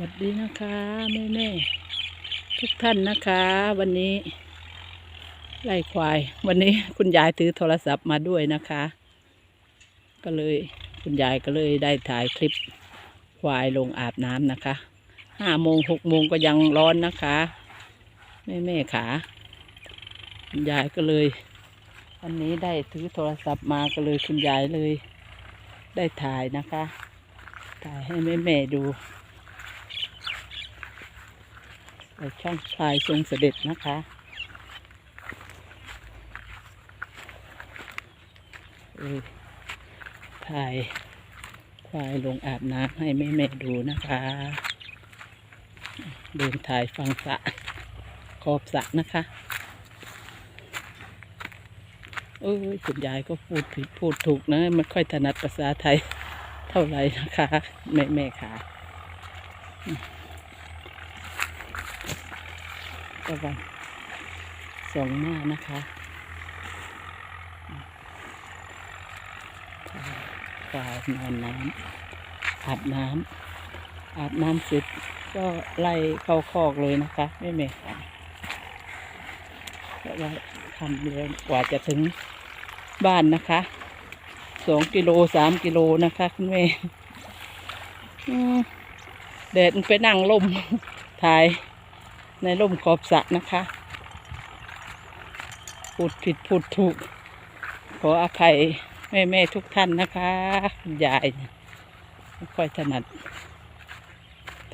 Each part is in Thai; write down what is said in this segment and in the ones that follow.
วัสดีนะคะแม่แม่ทุกท่านนะคะ วันนี้ไล่ควาย วันนี้คุณยายถือโทรศัพท์มาด้วยนะคะ ก็เลยคุณยายก็เลยได้ถ่ายคลิปควายลงอาบน้ำนะคะห้าโมงหกโมงก็ยังร้อนนะคะแม่แม่ขาคุณยายก็เลยวันนี้ได้ถือโทรศัพท์มาก็เลยคุณยายเลย ได้ถ่ายนะคะ ถ่ายให้แม่แม่ๆ ดูในช่องพลายทรงเสด็จนะคะเออถ่ายควายลงอาบน้ำให้แม่แม่ๆดูนะคะ เดินถ่ายฟังสะขอบสะนะคะเออคุณยายก็พูดผิดพูดถูกนะไม่ค่อยถนัดภาษาไทยเท่าไหร่นะคะ แม่แม่ๆค่ะ ระวังสองหน้านะคะควายนอนน้ำอาบน้ำอาบน้ำเสร็จก็ไล่เข้าคอกเลยนะคะแม่แม่ค่ะเพราะว่าทำเร็วกว่าจะถึงบ้านนะคะสองกิโลสามกิโลนะคะคุณแม่แดดมันไปนั่งลมถ่าย ในร่มขอบสระนะคะพูดผิดพูดถูก ขออภัยแม่แม่ทุกท่านนะคะคุณยายไม่ค่อยถนัด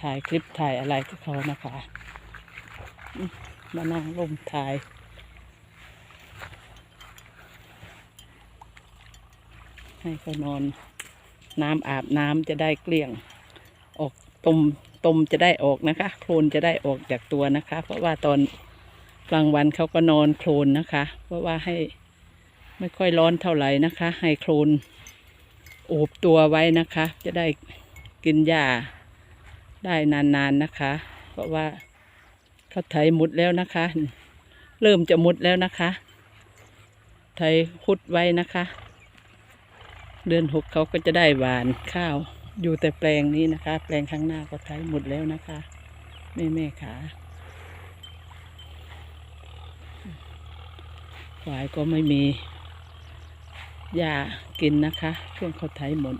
ถ่ายคลิปถ่ายอะไรกับเขานะคะมมานั่งร่มถ่ายให้เขานอน น้ำอาบน้ำจะได้เกลี้ยง ออกตม ตมจะได้ออกนะคะ โคลนจะได้ออกจากตัวนะคะ เพราะว่าตอนกลางวันเขาก็นอนโคลนนะคะ เพราะว่าให้ไม่ค่อยร้อนเท่าไหร่นะคะ ให้โคลนโอบตัวไว้นะคะ จะได้กินหญ้าได้นานๆนะคะ เพราะว่าเขาไถมุดแล้วนะคะ เริ่มจะมุดแล้วนะคะไถขุดไว้นะคะ เดือนหกเขาก็จะได้หวานข้าว อยู่แต่แปลงนี้นะคะ แปลงข้างหน้าก็ใช้หมดแล้วนะคะแม่แม่ขาควายก็ไม่มีหญ้ากินนะคะ ช่วงเขาไถหมด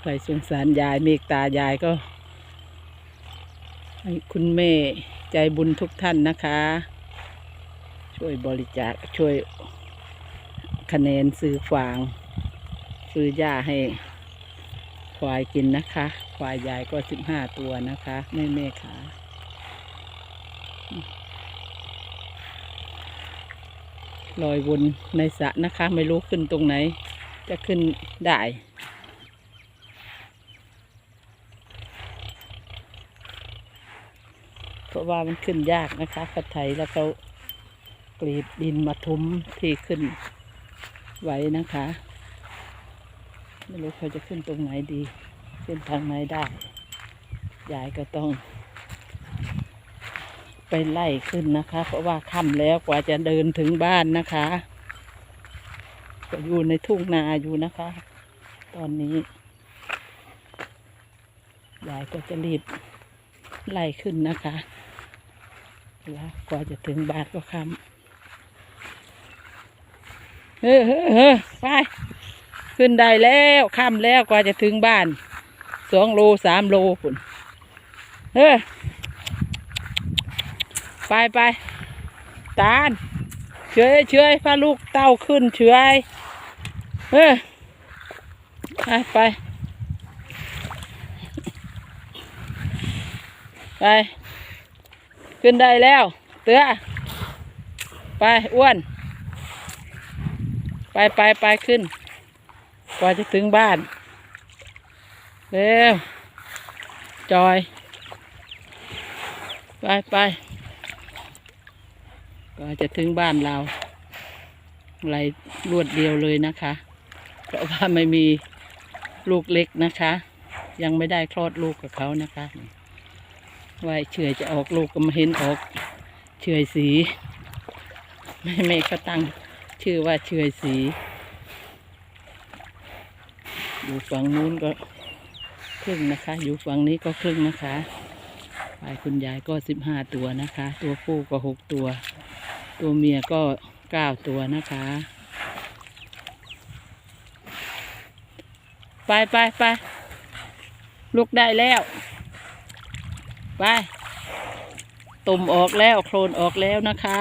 ใครสงสารยายเมตตายายก็ ให้คุณแม่ใจบุญทุกท่านนะคะ ช่วยบริจาคช่วยคะแนนซื้อฟาง ซื้อหญ้าให้ควายกินนะคะ ควายยายก็สิบห้าตัวนะคะแม่แม่ขาลอยวนในสระนะคะ ไม่รู้ขึ้นตรงไหน จะขึ้นได้เพราะว่ามันขึ้นยากนะคะกระไถแล้วเขากรีดดินมาทุ้มที่ขึ้นไว้นะคะ ไม่รู้เขาจะขึ้นตรงไหนดี ขึ้นทางไหนได้ ยายก็ต้อง ไปไล่ขึ้นนะคะ เพราะว่าค่ำแล้วกว่าจะเดินถึงบ้านนะคะก็อยู่ในทุ่งนาอยู่นะคะ ตอนนี้ ยายก็จะรีบไล่ขึ้นนะคะแล้วกว่าจะถึงบ้านก็ค่ำเฮ้อเฮ้อเฮ้อไป ขึ้นได้แล้วค่ำแล้วกว่าจะถึงบ้านสองโลสามโลพุ่นเฮ้อไปไปตาลเฉยเฉยพาลูกเต้าขึ้นเฉยเฮ้อไปไปไปขึ้นได้แล้ว เตือไปอ้วน ไปไปไปขึ้น กว่าจะถึงบ้าน เร็ว จอย ไปไปกว่าจะถึงบ้านเราไรรวดเดียวเลยนะคะ เพราะว่าไม่มีลูกเล็กนะคะ ยังไม่ได้คลอดลูกกับเขานะคะว่าเฉอยจะออกลูกก็มาเห็นออกเฉอยสีไม่ไม่เขาตั้งชื่อว่าเฉอยสี อยู่ฝั่งนู้นก็ครึ่งนะคะ อยู่ฝั่งนี้ก็ครึ่งนะคะฝ่ายคุณยายก็สิบห้าตัวนะคะ ตัวผู้ก็หกตัว ตัวเมียก็เก้าตัวนะคะไปไปไปลุกได้แล้ว ไปตุ่มออกแล้วโคลนออกแล้วนะคะ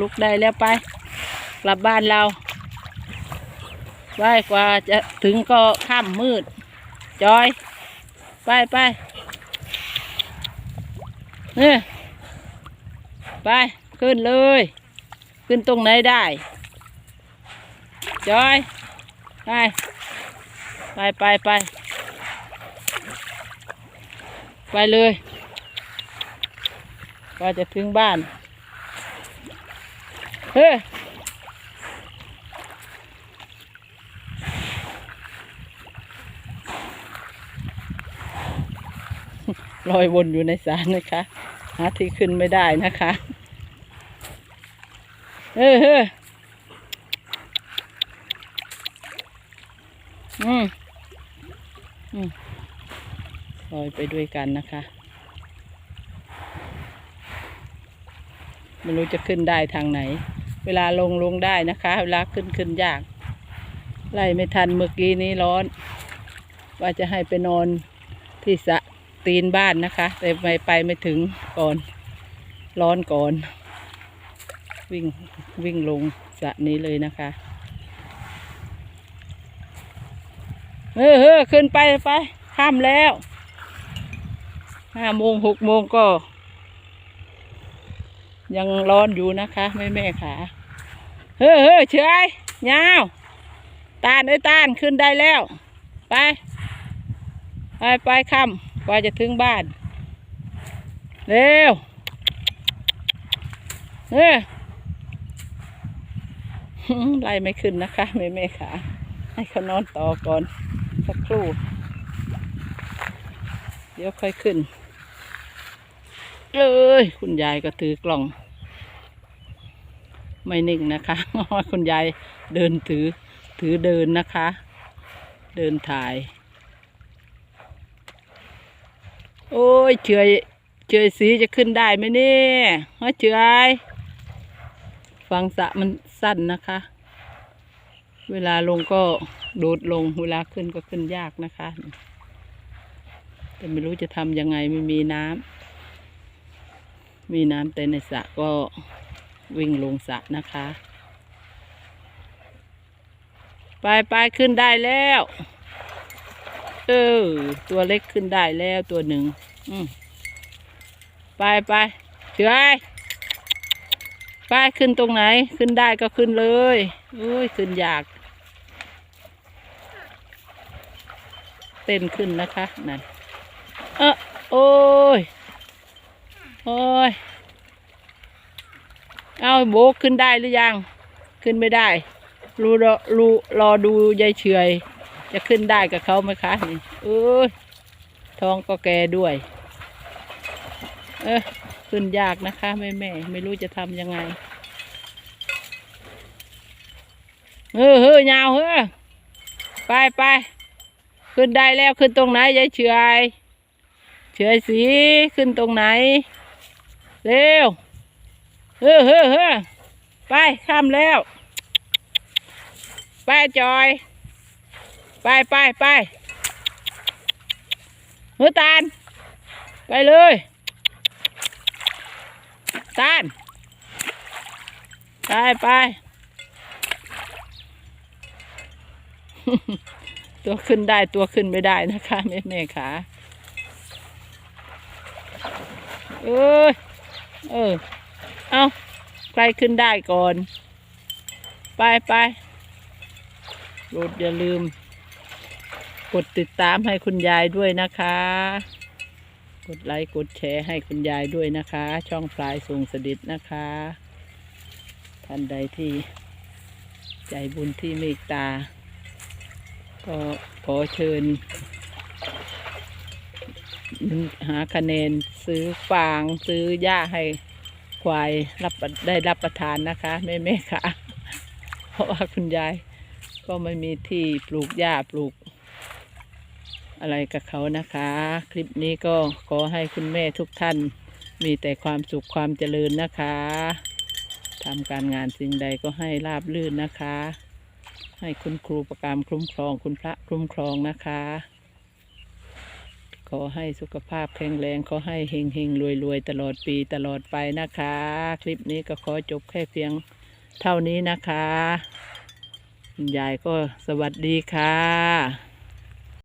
ลุกได้แล้วไป กลับบ้านเรา ไปกว่าจะถึงก็ค่ำมืด จอย ไปไปเนี่ยไป ขึ้นเลย ขึ้นตรงไหนได้ จอย ไป ไปไปไปไปเลยกว่าจะถึงบ้าน เฮ้ ลอยวนอยู่ในสารนะคะ หาที่ขึ้นไม่ได้นะคะ เออเฮ้ยอืมอืมลอยไปด้วยกันนะคะ ไม่รู้จะขึ้นได้ทางไหน เวลาลงลงได้นะคะ เวลาขึ้นขึ้นยาก ไล่ไม่ทันเมื่อกี้นี้ร้อน ว่าจะให้ไปนอนที่สระ ตีนบ้านนะคะ แต่ไม่ไปไม่ถึงก่อน ร้อนก่อน วิ่งวิ่งลงสระนี้เลยนะคะเออเออขึ้นไปไปข้ามแล้วห้าโมงหกโมงก็ ยังร้อนอยู่นะคะแม่แม่ขาเฮ้อเฮ้อเฉยยาว ตาลเอ้ยตาลขึ้นได้แล้ว ไป ไปไปคำ ว่าจะถึงบ้าน เร็วเออไล่ไม่ขึ้นนะคะแม่แม่ขาให้เขานอนต่อก่อน สักครู่ เดี๋ยวค่อยขึ้นเอ้ยคุณยายก็ถือกล่อง ไม่นิ่งนะคะคุณยายเดินถือถือเดินนะคะ เดินถ่าย โอ้ยเฉยเฉยสีจะขึ้นได้ไหมเนี่ยเฮ้ยเฉยฟังสะมันสั้นนะคะ เวลาลงก็โดดลง เวลาขึ้นก็ขึ้นยากนะคะ แต่ไม่รู้จะทำยังไงไม่มีน้ำมีน้ำแต่ในสระก็วิ่งลงสระนะคะ ไปไปขึ้นได้แล้ว ออตัวเล็กขึ้นได้แล้วตัวหนึ่ง อืมไปไปเฉยไปขึ้นตรงไหน ขึ้นได้ก็ขึ้นเลยโอ้ยขึ้นอยาก เต้นขึ้นนะคะนั่นเออโอ้ยโอ้ยเอาโบกขึ้นได้หรือยัง ขึ้นไม่ได้รูรอรูรอดูยายเฉย จะขึ้นได้กับเขาไหมคะนี่เอ้ยท้องก็แก่ด้วย เออขึ้นยากนะคะแม่แม่ไม่รู้จะทำยังไง เออเฮ้ยยาวเฮ้ยไปไปขึ้นได้แล้วขึ้นตรงไหนยายเฉอยเฉอยสีขึ้นตรงไหน เร็วเฮ้อเฮ้อเฮ้อไปข้ามแล้ว ไปจอย ไปไปไปเฮ้อตาล ไปเลย ตาล ไปไป ตัวขึ้นได้ตัวขึ้นไม่ได้นะคะแม่แม่ขาเอ้ยเออ เอาใครขึ้นได้ก่อน ไปไปโปรดอย่าลืม กดติดตามให้คุณยายด้วยนะคะ กดไลค์กดแชร์ให้คุณยายด้วยนะคะ ช่องปลายส่งสดิษนะคะ ท่านใดที่ใจบุญที่เมตตา ก็ขอเชิญ หาคะแนนซื้อฟางซื้อหญ้าให้ควายรับได้รับประทานนะคะแม่แม่ค่ะ เพราะว่าคุณยายก็ไม่มีที่ปลูกหญ้าปลูก อะไรกับเขานะคะ คลิปนี้ก็ขอให้คุณแม่ทุกท่าน มีแต่ความสุขความเจริญนะคะทำการงานสิ่งใดก็ให้ราบรื่นนะคะ ให้คุณครูประกามคุ้มครอง คุณพระคุ้มครองนะคะ ขอให้สุขภาพแข็งแรงขอให้เฮงเฮงรวยรวยตลอดปีตลอดไปนะคะ คลิปนี้ก็ขอจบแค่เพียงเท่านี้นะคะ ยายก็สวัสดีค่ะ